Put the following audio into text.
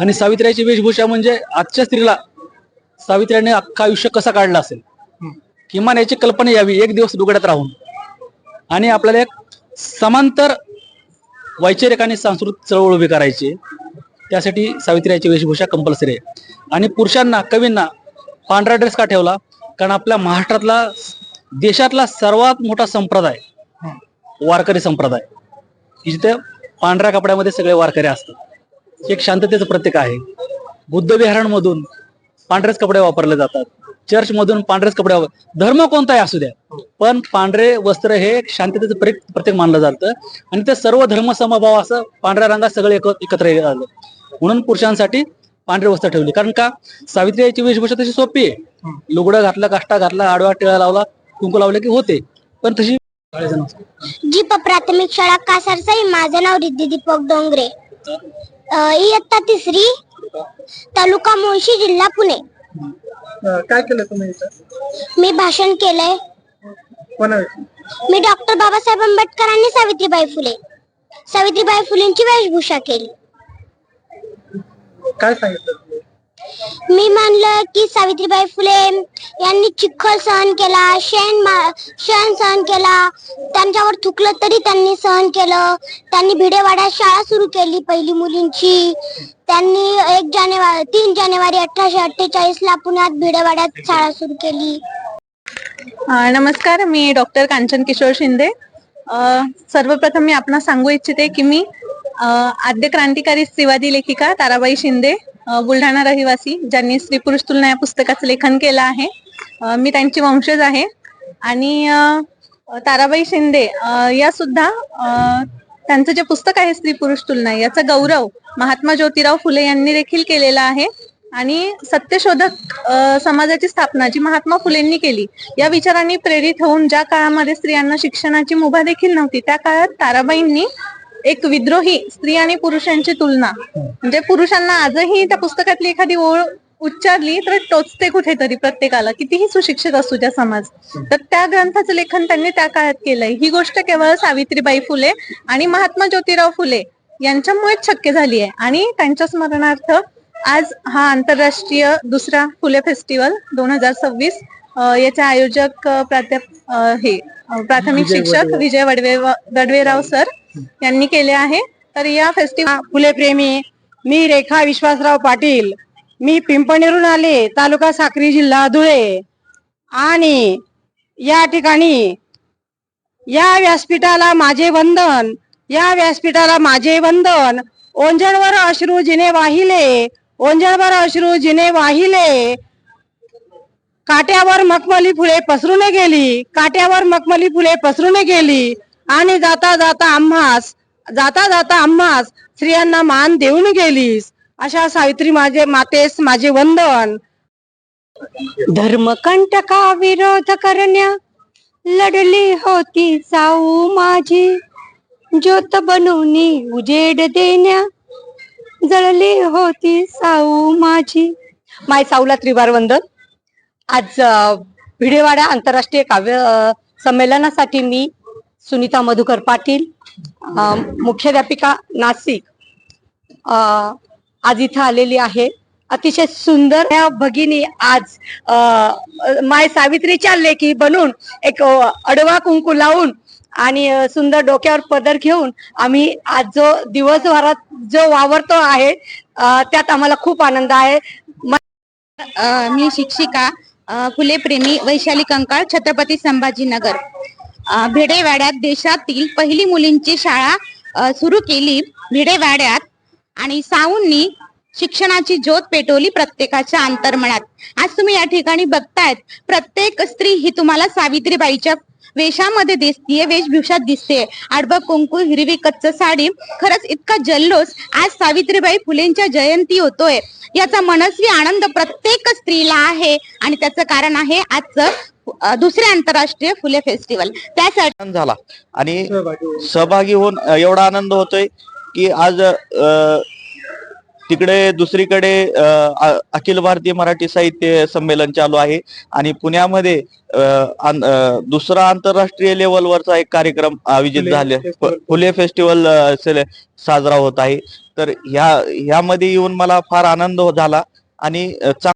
आणि सावित्र्याची वेशभूषा म्हणजे आजच्या स्त्रीला सावित्र्याने अख्खा आयुष्य कसा काढला असेल? किमान याची कल्पना यावी एक दिवस लुगड्यात राहून. आणि आपल्याला एक समांतर वैचारिक आणि सांस्कृतिक चळवळ उभी करायची. त्यासाठी सावित्र्याची वेशभूषा कंपल्सरी आहे. आणि पुरुषांना कवींना पांढरा ड्रेस का ठेवला? कारण आपल्या महाराष्ट्रातला देशातला सर्वात मोठा संप्रदाय वारकरी संप्रदाय. जिथे पांढऱ्या कपड्यामध्ये सगळे वारकरी असतात. एक शांततेचं प्रतीक आहे. बुद्ध विहारांमधून पांढरेच कपडे वापरले जातात. चर्च मधून पांढरेच कपडे धर्म कोणताही असू द्या पण पांढरे वस्त्र हे शांततेचं प्रतीक मानलं जातं. आणि ते सर्व धर्म समभाव असं पांढऱ्या रंगात सगळे एक- एकत्र आलं. म्हणून पुरुषांसाठी पांढरे वस्त्र ठेवली. कारण का? सावित्रीची वेशभूषा तशी सोपी आहे. लुगडं घातलं काष्टा घातला आडवा टिळा लावला कुंकू लावले की होते. पण तशी जीप प्राथमिक शाळा कासारसाई माझं नाव रिद्धी दीपक डोंगरे. इयत्ता तिसरी तालुका मुळशी जिल्हा पुणे. काय केलं तुम्ही मी भाषण केलंय. मी डॉक्टर बाबासाहेब आंबेडकर आणि सावित्रीबाई फुले. सावित्रीबाई फुलेंची वेशभूषा केली. काय सांगितलं? मी म्हणलं की सावित्रीबाई फुले यांनी चिखल सहन केला शेण मा- शेण सहन केला. त्यांच्यावर थुकलं तरी त्यांनी सहन केलं. त्यांनी भिडेवाड्यात शाळा सुरू केली पहिली मुलींची. त्यांनी एक जानेवारी तीन जानेवारी अठराशे अठ्ठेचाळीस ला पुण्यात भिडेवाड्यात शाळा सुरू केली. नमस्कार मी डॉक्टर कांचन किशोर शिंदे. सर्वप्रथम मी आपण सांगू इच्छिते की मी आद्य क्रांतिकारी स्त्रीवादी लेखिका ताराबाई शिंदे. बुलढाणा रहिवासी ज्यांनी स्त्री पुरुष तुलना या पुस्तकाचं लेखन केलं आहे. मी त्यांची वंशज आहे. आणि ताराबाई शिंदे या सुद्धा त्यांचं जे पुस्तक आहे स्त्री पुरुष तुलना याचा गौरव महात्मा ज्योतिराव फुले यांनी देखील केलेला आहे. आणि सत्यशोधक समाजाची स्थापना जी महात्मा फुलेंनी केली या विचारांनी प्रेरित होऊन ज्या काळामध्ये स्त्रियांना शिक्षणाची मुभा देखील नव्हती त्या काळात ताराबाईंनी एक विद्रोही स्त्री आणि पुरुषांची तुलना. म्हणजे पुरुषांना आजही त्या पुस्तकातली एखादी ओळ उच्चारली तर टोचते कुठेतरी प्रत्येकाला. कितीही सुशिक्षित असू द्या समाज. तर त्या ग्रंथाचं लेखन त्यांनी त्या काळात केलंय. ही गोष्ट केवळ सावित्रीबाई फुले आणि महात्मा ज्योतिराव फुले यांच्यामुळेच शक्य झाली आहे. आणि त्यांच्या स्मरणार्थ आज हा आंतरराष्ट्रीय दुसरा फुले फेस्टिवल दोन हजार सव्वीस याचे आयोजक प्राध्याप हे प्राथमिक शिक्षक विजय वडवे गडवेराव सर यांनी केले आहे. तर या फेस्टिवल फुले प्रेमी मी रेखा विश्वासराव पाटील मी पिंपणेरून आले तालुका साक्री जिल्हा धुळे. आणि या ठिकाणी या व्यासपीठाला माझे वंदन या व्यासपीठाला माझे वंदन. ओंजळवर अश्रू जिने वाहिले ओंजळवर अश्रू जिने वाहिले. काट्यावर मखमली फुले पसरून गेली काट्यावर मखमली फुले पसरून गेली. आणि जाता जाता आम्हास जाता जाता आम्हास स्त्रियांना मान देऊन गेलीस. अशा सावित्री माझे मातेस माझे वंदन. धर्मकंटका विरोध करण्या लढली होती साऊ माझी. ज्योत बनून उजेड देण्या जळली होती साऊ माझी. माय साऊला त्रिवार वंदन. आज भिडेवाडा आंतरराष्ट्रीय काव्य संमेलनासाठी मी सुनीता मधुकर पाटील मुख्याध्यापिका नाशिक. आज इथं आलेली आहे. अतिशय सुंदर या भगिनी आज माय सावित्रीच्या लेखी बनून एक अडवा कुंकू लावून आणि सुंदर डोक्यावर पदर घेऊन आम्ही आज जो दिवसभरात जो वावरतो आहे त्यात आम्हाला खूप आनंद आहे. मी शिक्षिका अ, फुले प्रेमी वैशाली कंकाळ छत्रपती संभाजीनगर. भिडेवाड्यात देशातील पहिली मुलींची शाळा सुरू केली भिडेवाड्यात. आणि साऊंनी शिक्षणाची ज्योत पेटवली प्रत्येकाच्या अंतर्मनात. आज तुम्ही या ठिकाणी बघतायत प्रत्येक स्त्री ही तुम्हाला सावित्रीबाईच्या वेशामध्ये दिसतीये वेशभूषात दिसते आडब कुंकू हिरवी कच्च साडी खरंच इतका जल्लोष आज सावित्रीबाई फुलेंच्या जयंती होतोय. याचा मनस्वी आनंद प्रत्येक स्त्रीला आहे. आणि त्याचं कारण आहे आजचं दुसरे आंतरराष्ट्रीय फुले फेस्टिवल. त्यासाठी आनंद झाला. आणि सहभागी होऊन. एवढा आनंद होतोय की आज अ, तिकडे दुसरीकडे अ, अ- अखिल भारतीय मराठी साहित्य संमेलन चालू आहे. आणि पुण्यामध्ये अ, आन- अ, दुसरा आंतरराष्ट्रीय लेवलवरचा एक कार्यक्रम आयोजित फुले झाले. फेस्टिवल. फुले फेस्टिवल अ, सेले- साजरा होत आहे. तर ह्या ह्यामध्ये येऊन मला फार आनंद झाला. आणि अ,